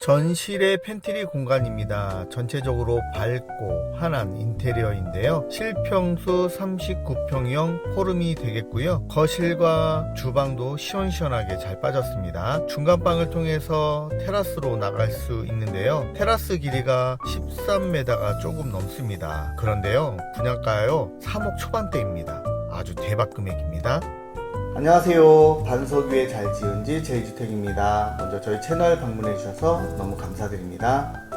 전실의 팬트리 공간입니다. 전체적으로 밝고 환한 인테리어인데요. 실평수 39평형 포름이 되겠고요. 거실과 주방도 시원시원하게 잘 빠졌습니다. 중간방을 통해서 테라스로 나갈 수 있는데요. 테라스 길이가 13m가 조금 넘습니다. 그런데요. 분양가요 3억 초반대입니다. 아주 대박 금액입니다. 안녕하세요. 반석 위에 잘 지은 지 제이주택입니다. 먼저 저희 채널 방문해 주셔서 너무 감사드립니다.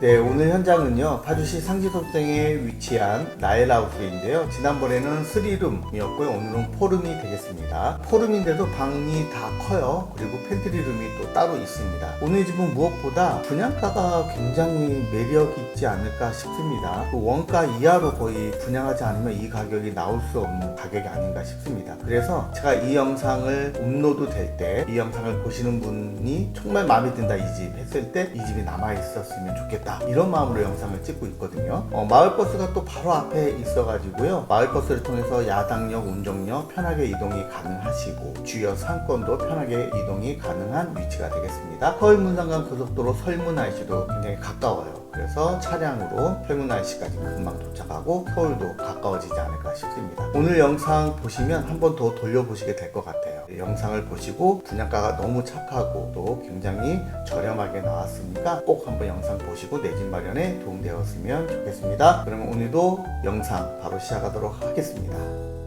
네, 오늘 현장은요, 파주시 상지소생에 위치한 나엘하우스인데요. 지난번에는 3룸이었고요. 오늘은 포룸이 되겠습니다. 포룸인데도 방이 다 커요. 그리고 팬트리룸이 또 따로 있습니다. 오늘 집은 무엇보다 분양가가 굉장히 매력 있지 않을까 싶습니다. 그 원가 이하로 거의 분양하지 않으면 이 가격이 나올 수 없는 가격이 아닌가 싶습니다. 그래서 제가 이 영상을 업로드 될 때 이 영상을 보시는 분이 정말 마음에 든다 이 집 했을 때 이 집이 남아 있었으면 좋겠다 이런 마음으로 영상을 찍고 있거든요. 어, 마을버스가 또 바로 앞에 있어가지고요. 마을버스를 통해서 야당역, 운정역 편하게 이동이 가능하시고 주요 상권도 편하게 이동이 가능한 위치가 되겠습니다. 서울문상간 고속도로 설문 IC도 굉장히 가까워요. 그래서 차량으로 설문 IC까지 금방 도착하고 서울도 가까워지지 않을까 싶습니다. 오늘 영상 보시면 한 번 더 돌려보시게 될 것 같아요. 영상을 보시고 분양가가 너무 착하고 또 굉장히 저렴하게 나왔으니까 꼭 한번 영상 보시고 내 집 마련에 도움되었으면 좋겠습니다. 그러면 오늘도 영상 바로 시작하도록 하겠습니다.